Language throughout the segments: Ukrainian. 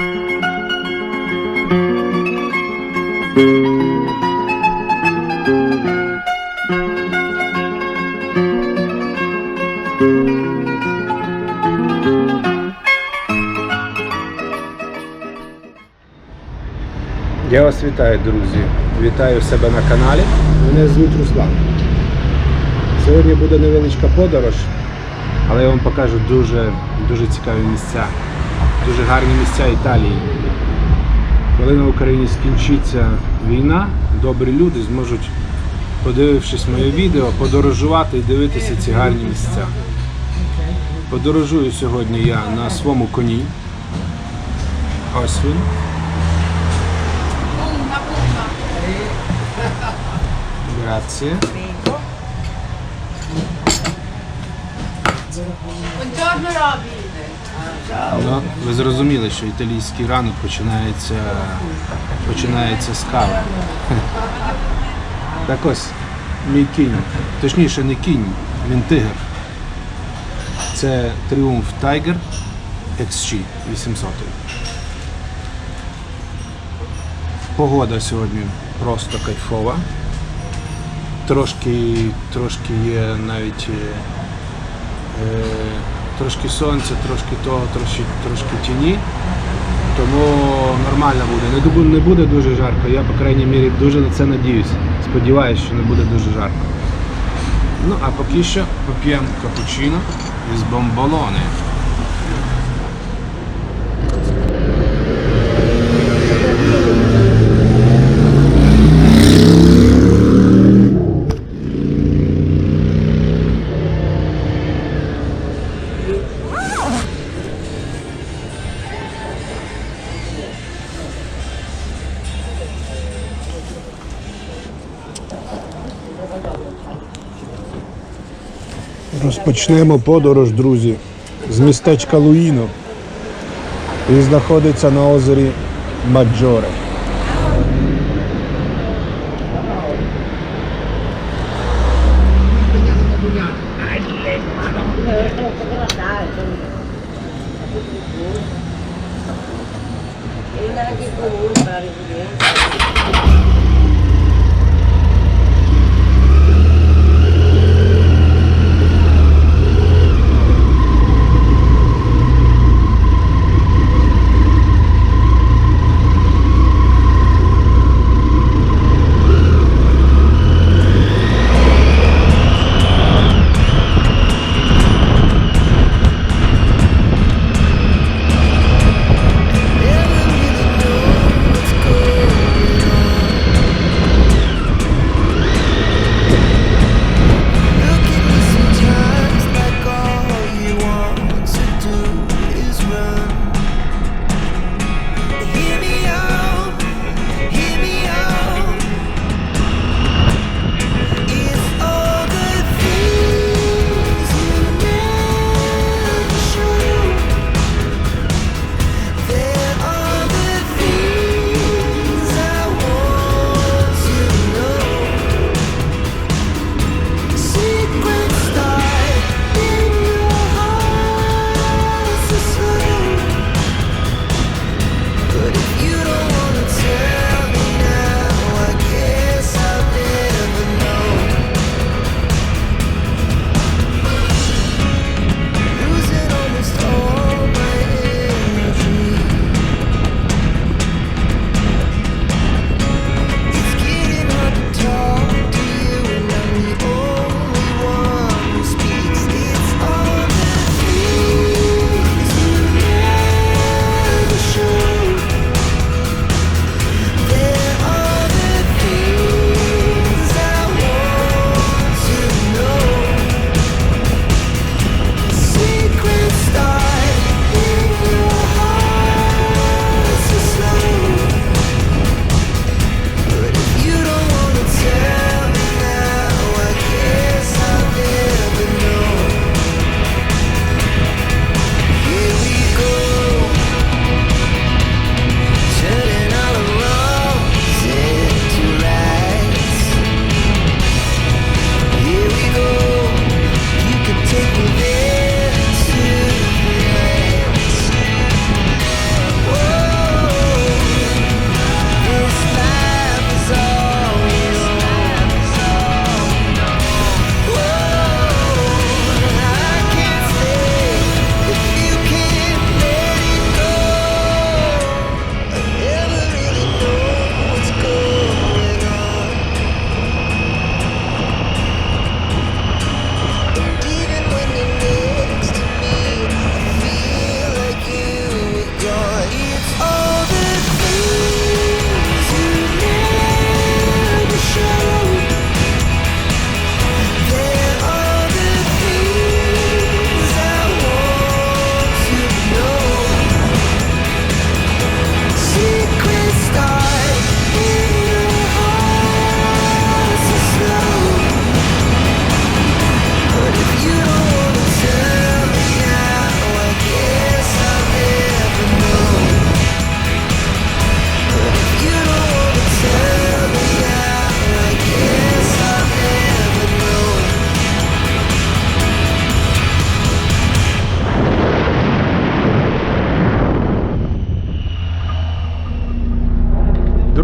Я вас вітаю, друзі. Вітаю себе на каналі. Мене звуть Руслан. Сьогодні буде невеличка подорож, але я вам покажу дуже, дуже цікаві місця, дуже гарні місця Італії. Коли на Україні скінчиться війна, добрі люди зможуть, подивившись моє відео, подорожувати і дивитися ці гарні місця. Подорожую сьогодні я на своєму коні. Ось він. Grazie. Ну, ви зрозуміли, що італійський ранок починається, починається з кави. Так ось, мій кінь. Точніше, не кінь, він тигр. Це Triumph Tiger XG 800. Погода сьогодні просто кайфова. Трошки, трошки є навіть е, трошки сонця, трошки того, трошки, трошки тіні. Тому нормально буде. Не, буде дуже жарко. Я, по крайній мірі, дуже на це надіюсь. Сподіваюсь, що не буде дуже жарко. Ну, а поки що поп'ємо капучино із бомболони. Розпочнемо подорож, друзі, з містечка Луїно. І знаходиться на озері Маджоре.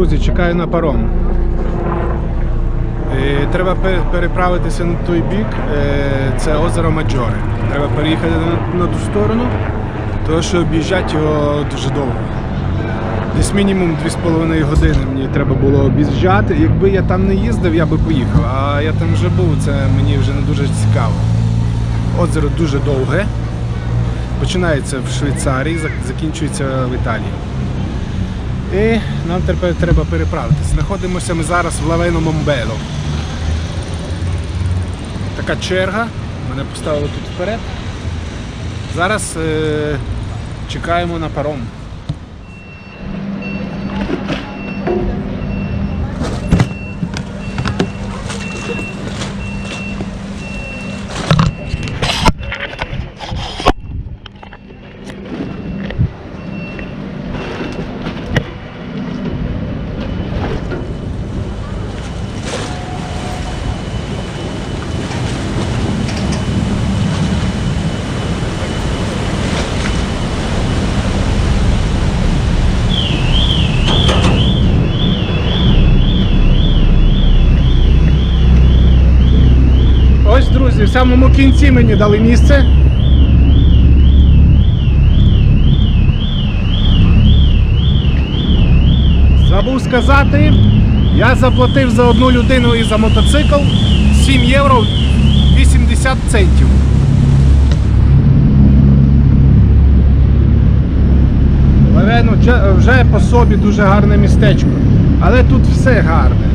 Друзі, чекаю на паром. Е, Треба переправитися на той бік. Е, Це озеро Маджоре. Треба переїхати на, на ту сторону, тому що об'їжджати його дуже довго. Десь мінімум 2,5 години мені треба було об'їжджати. Якби я там не їздив, я би поїхав. А я там вже був, це мені вже не дуже цікаво. Озеро дуже довге. Починається в Швейцарії, закінчується в Італії. І нам тепер треба переправитися. Знаходимося ми зараз в Лавено Момбело. Така черга. Мене поставили тут вперед. Зараз е- чекаємо на паром. Ось, друзі, в самому кінці мені дали місце. Забув сказати, я заплатив за одну людину і за мотоцикл 7 євро 80 центів. Левено вже- вже по собі дуже гарне містечко. Але тут все гарне.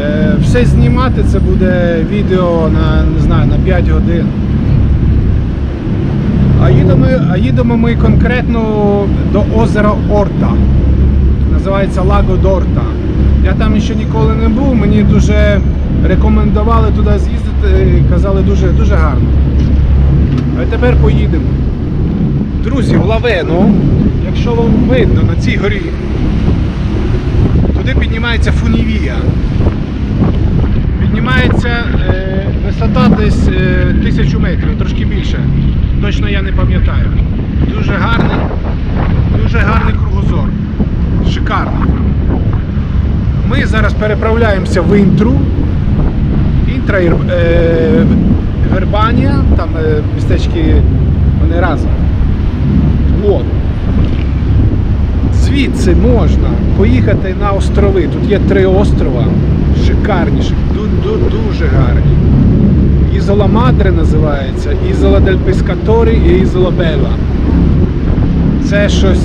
Е, все знімати це буде відео на не знаю, на 5 годин. А їдемо, а їдемо ми конкретно до озера Орта. Називається Лаго Дорта. Я там ще ніколи не був, мені дуже рекомендували туди з'їздити, казали дуже, дуже гарно. А тепер поїдемо. Друзі, в Лавену, якщо вам видно на цій горі, туди піднімається Фунівія. Піднімається е, висота десь е, тисячу метрів, трошки більше. Точно я не пам'ятаю. Дуже гарний, дуже гарний кругозор. Шикарний. Ми зараз переправляємося в Інтру. Інтра е, Вербанія, там е, містечки вони разом. От. Звідси можна поїхати на острови. Тут є три острова, ду- дуже гарні. Ізола Мадре називається, Ізола дель Пескаторі і Ізола Белла. Це щось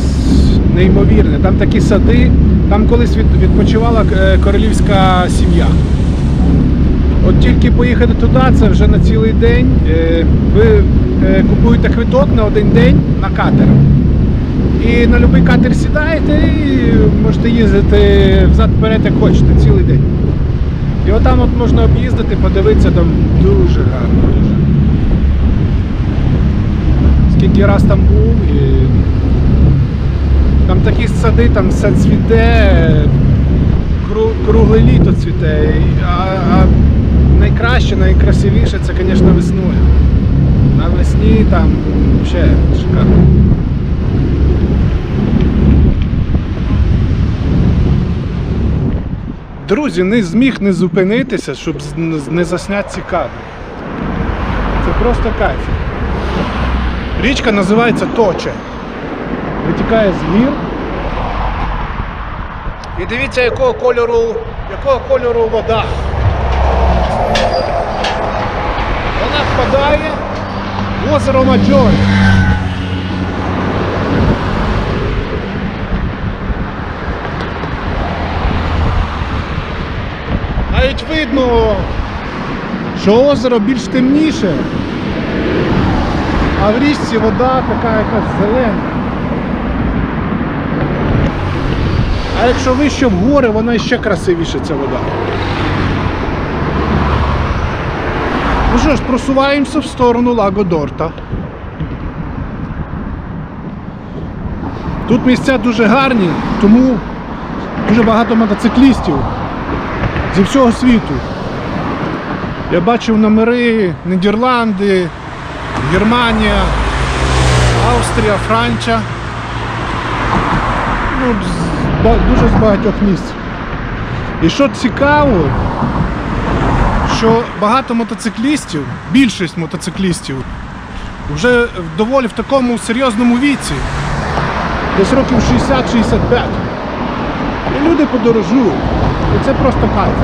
неймовірне. Там такі сади, там колись відпочивала е, королівська сім'я. От тільки поїхати туди, це вже на цілий день. Е, Ви е, купуєте квиток на один день на катер. І на будь-який катер сідаєте і можете їздити взад-вперед, як хочете, цілий день. І отам от можна об'їздити, подивитися, там дуже гарно. Дуже. Скільки раз там був, і там такі сади, там все цвіте, кру- кругле літо цвіте. А, а найкраще, найкрасивіше це, звісно, весною. Навесні там взагалі шикарно. Друзі, не зміг не зупинитися, щоб не засняти ці кадри. Це просто кайф. Річка називається Точе. Витікає з гір. І дивіться, якого кольору, якого кольору вода. Вона впадає в озеро Маджоре. Навіть видно, що озеро більш темніше, а в річці вода така якась зелена. А якщо вище в гори, вона ще красивіша ця вода. Ну що ж, просуваємося в сторону Лаго Дорта. Тут місця дуже гарні, тому дуже багато мотоциклістів зі всього світу. Я бачив номери Нідерланди, Германія, Австрія, Франція. Ну, дуже з багатьох місць. І що цікаво, що багато мотоциклістів, більшість мотоциклістів, вже доволі в такому серйозному віці, десь років 60-65. І люди подорожують. І це просто кайф.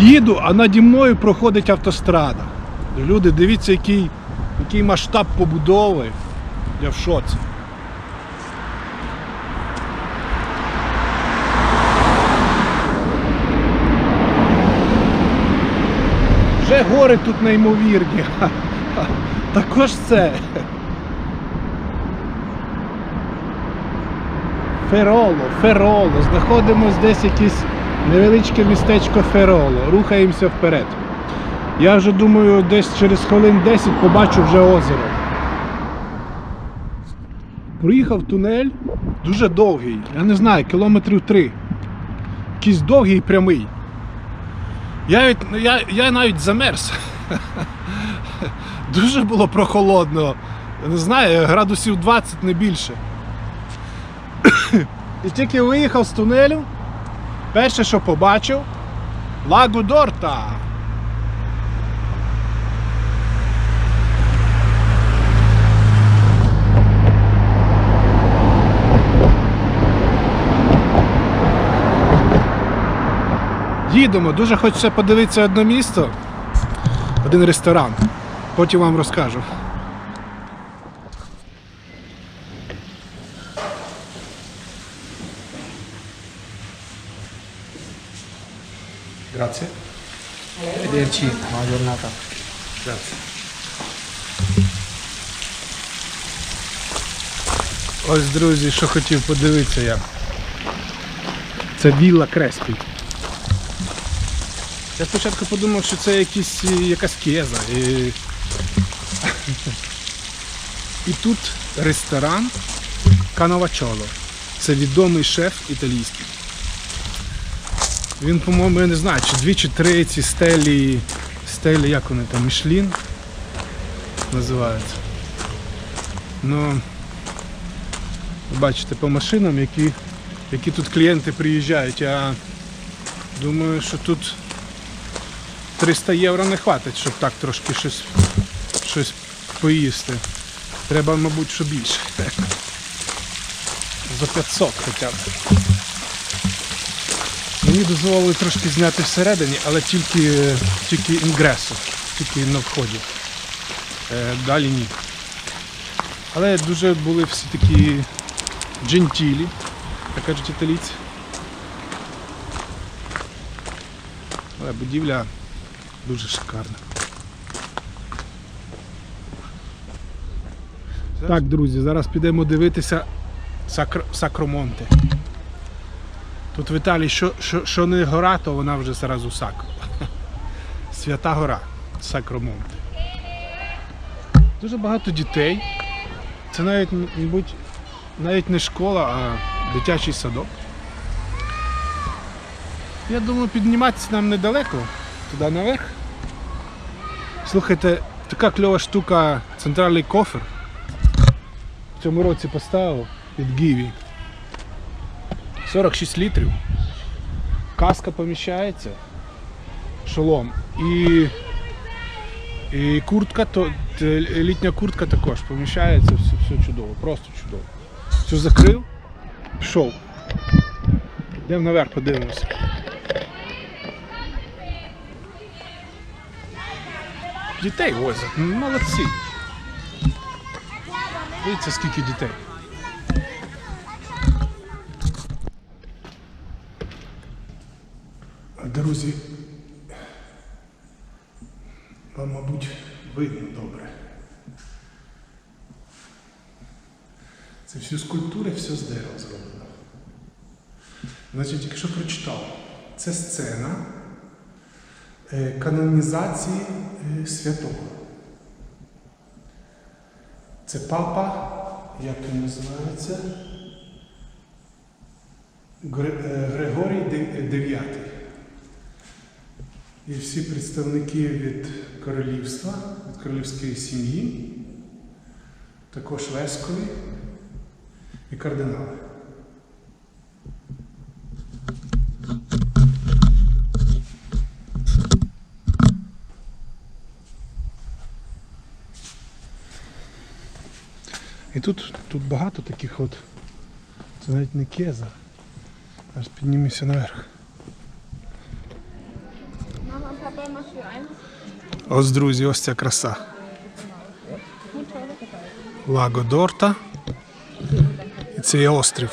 Їду, а наді мною проходить автострада. Люди, дивіться, який, який масштаб побудови. Я в шоці. Вже гори тут неймовірні. Також це. Фероло, Фероло. Знаходимось десь якесь невеличке містечко Фероло. Рухаємося вперед. Я вже думаю, десь через хвилин 10 побачу вже озеро. Проїхав тунель дуже довгий. Я не знаю, кілометрів три. Якийсь довгий і прямий. Я, я, я навіть замерз. Дуже було прохолодно. Не знаю, градусів 20 не більше. І тільки виїхав з тунелю. Перше, що побачив, Лагу Дорта. Їдемо, дуже хочеться подивитися одне місто, один ресторан. Потім вам розкажу. Grazie. Arrivederci, buona giornata. Grazie. Ось, друзі, що хотів подивитися я. Це Вілла Креспі. Я спочатку подумав, що це якісь, якась кеза. І... і тут ресторан Кановачоло. Це відомий шеф італійський. Він, по-моєму, я не знаю, чи дві чи три ці стелі, стелі, як вони там, Мішлін називаються. Ну, бачите, по машинам, які, які тут клієнти приїжджають, я думаю, що тут 300 євро не хватить, щоб так трошки щось, щось поїсти. Треба, мабуть, що більше. За 500 хоча б. Мені дозволили трошки зняти всередині, але тільки, тільки інгресу, тільки на вході. Е, далі ні. Але дуже були всі такі джентілі, як кажуть італійці. Але будівля дуже шикарна. Так, друзі, зараз підемо дивитися Сакр... Сакромонте. Тут в Італії, що, що, що не гора, то вона вже зразу сакро. Свята гора Сакромонте. Дуже багато дітей. Це навіть, мабуть, навіть не школа, а дитячий садок. Я думаю, підніматися нам недалеко, туди наверх. Слухайте, така кльова штука, центральний кофер. В цьому році поставив від Гіві. 46 літрів. Каска поміщається, шолом. І, і куртка, то, літня куртка також поміщається, все, все чудово, просто чудово. Все закрив, пішов. Йдемо наверх, подивимося. Дітей возять, ну, молодці. Дивіться, скільки дітей. Друзі, вам, мабуть, видно добре. Це всі скульптури, все з дерева зроблено. Значить, якщо прочитав, це сцена е, канонізації е, святого. Це папа, як він називається? Е, Григорій Дев'ятий. І всі представники від королівства, від королівської сім'ї, також Лескові і кардинали. І тут, тут багато таких от. Це навіть не кеза. Аж піднімемося наверх. Ось, друзі, ось ця краса. Лаго Дорта. І це є острів,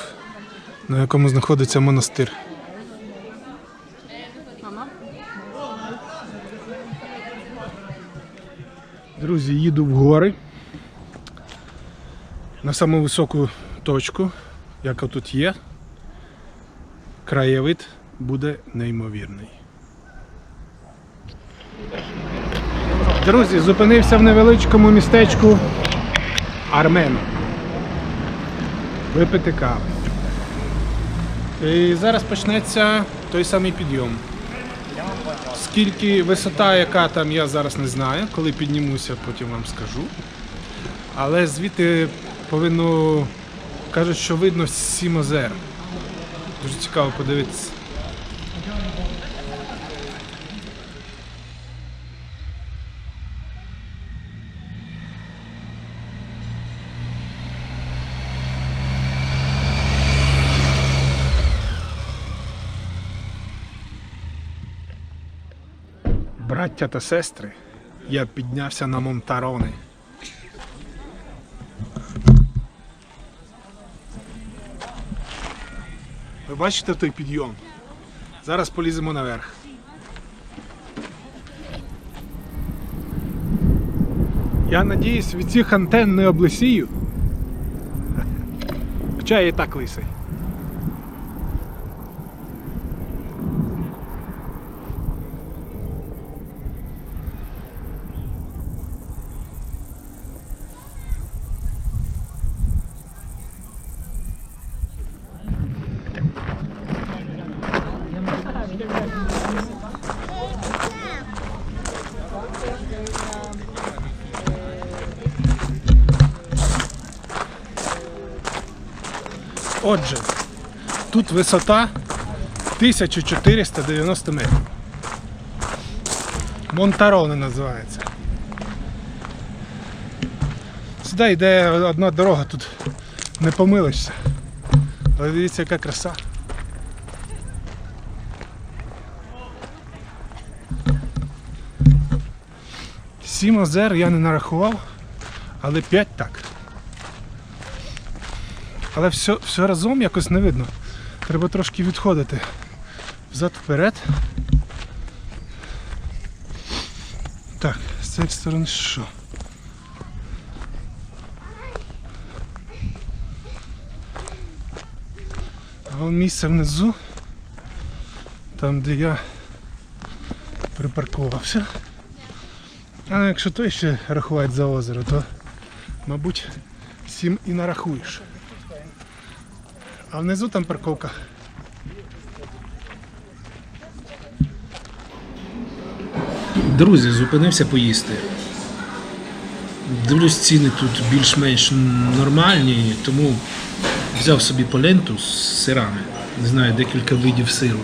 на якому знаходиться монастир. Друзі, їду в гори. На саму високу точку, яка тут є. Краєвид буде неймовірний. Друзі, зупинився в невеличкому містечку Армено. Випити кави. І зараз почнеться той самий підйом. Скільки висота, яка там, я зараз не знаю. Коли піднімуся, потім вам скажу. Але звідти повинно. Кажуть, що видно сім озер. Дуже цікаво подивитися. Браття та сестри, я піднявся на Монтарони. Ви бачите той підйом? Зараз поліземо наверх. Я надіюсь, від цих антенн не облисію. Хоча я і так лисий. Отже, тут висота 1490 метрів. Монтароне називається. Сюди йде одна дорога, тут не помилишся. Але дивіться, яка краса. Сім озер я не нарахував, але п'ять так. Але все, все разом якось не видно. Треба трошки відходити взад вперед. Так, з цієї сторони що? Вон місце внизу, там де я припаркувався. А якщо той ще рахувати за озеро, то мабуть сім і нарахуєш. А внизу там парковка. Друзі, зупинився поїсти. Дивлюсь, ціни тут більш-менш нормальні, тому взяв собі поленту з сирами. Не знаю, декілька видів сиру.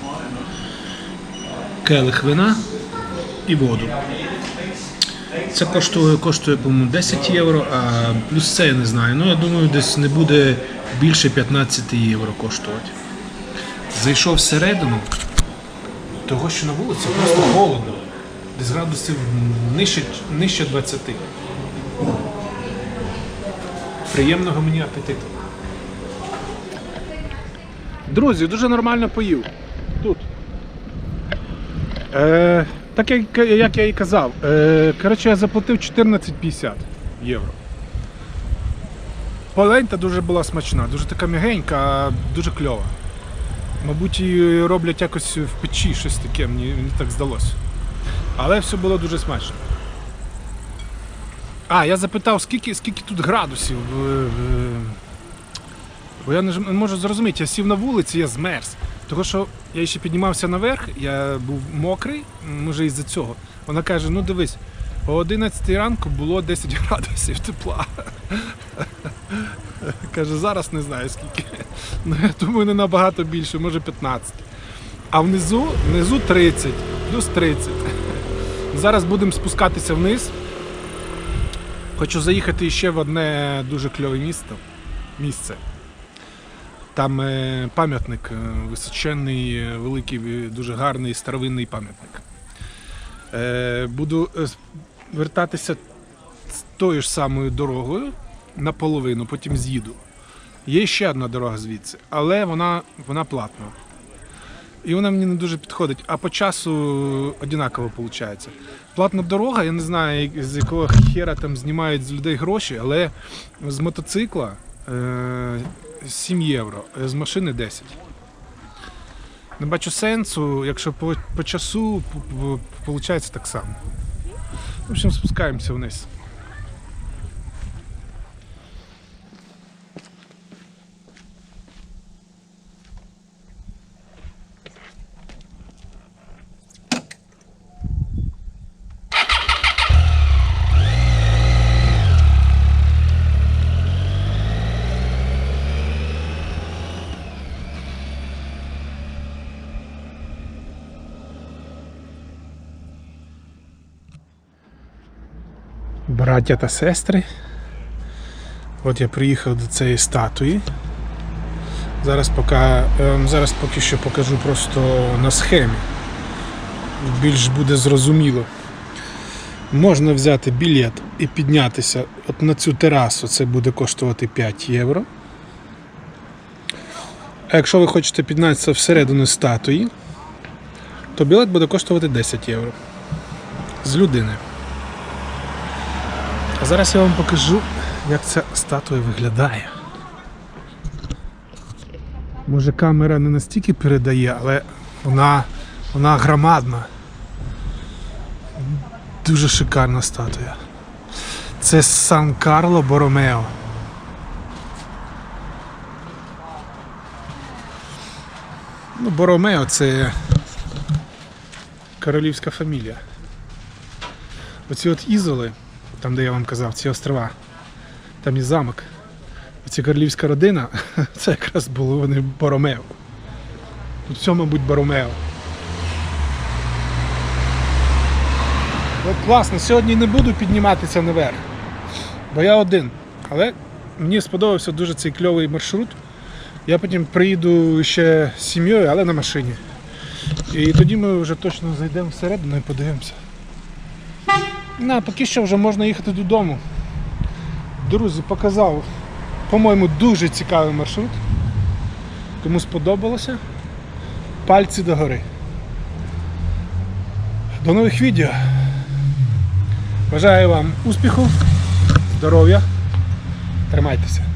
Келих вина і воду. Це коштує, коштує по-моєму, 10 євро, а плюс це я не знаю. Ну, я думаю, десь не буде більше 15 євро коштувати. Зайшов всередину, того, що на вулиці просто холодно. Десь градусів нижче, нижче 20. Приємного мені апетиту. Друзі, дуже нормально поїв. Тут. Е, так як, я і казав. Е, коротше, я заплатив 14,50 євро. Полента дуже була смачна, дуже така м'ягенька, дуже кльова. Мабуть, її роблять якось в печі, щось таке, мені, мені так здалося. Але все було дуже смачно. А, я запитав, скільки, скільки тут градусів. Е, е, Бо я не можу зрозуміти, я сів на вулиці, я змерз. Тому що я ще піднімався наверх, я був мокрий, може із-за цього. Вона каже: ну дивись, о 11 ранку було 10 градусів тепла. Каже, зараз не знаю скільки. Ну, я думаю, не набагато більше, може 15. А внизу, внизу 30, плюс 30. Зараз будемо спускатися вниз. Хочу заїхати ще в одне дуже кльове місто. Місце. Там е, пам'ятник, е, височенний, е, великий, дуже гарний старовинний пам'ятник. Буду вертатися тою ж самою дорогою наполовину, потім з'їду. Є ще одна дорога звідси, але вона, вона платна. І вона мені не дуже підходить, а по часу однаково виходить. Платна дорога, я не знаю, з якого хера там знімають з людей гроші, але з мотоцикла 7 євро, е, з машини 10. Не бачу сенсу, якщо по, по часу виходить так само. В общем, спускаємося вниз. Браття та сестри. От я приїхав до цієї статуї. Зараз поки, ем, зараз поки що покажу просто на схемі. Більш буде зрозуміло. Можна взяти білет і піднятися от на цю терасу, це буде коштувати 5 євро. А якщо ви хочете піднятися всередину статуї, то білет буде коштувати 10 євро. З людини. А зараз я вам покажу, як ця статуя виглядає. Може камера не настільки передає, але вона, вона громадна. Дуже шикарна статуя. Це Сан Карло Боромео. Ну, Боромео це королівська фамілія. Оці от ізоли, там де я вам казав, ці острова, там є замок. Оці королівська родина, це якраз були вони Боромео. Тут все, мабуть, Боромео. От класно, сьогодні не буду підніматися наверх, бо я один. Але мені сподобався дуже цей кльовий маршрут. Я потім приїду ще з сім'єю, але на машині. І тоді ми вже точно зайдемо всередину і подивимося. Ну, а поки що вже можна їхати додому. Друзі, показав, по-моєму, дуже цікавий маршрут. Кому сподобалося, пальці догори. До нових відео. Бажаю вам успіху, здоров'я. Тримайтеся.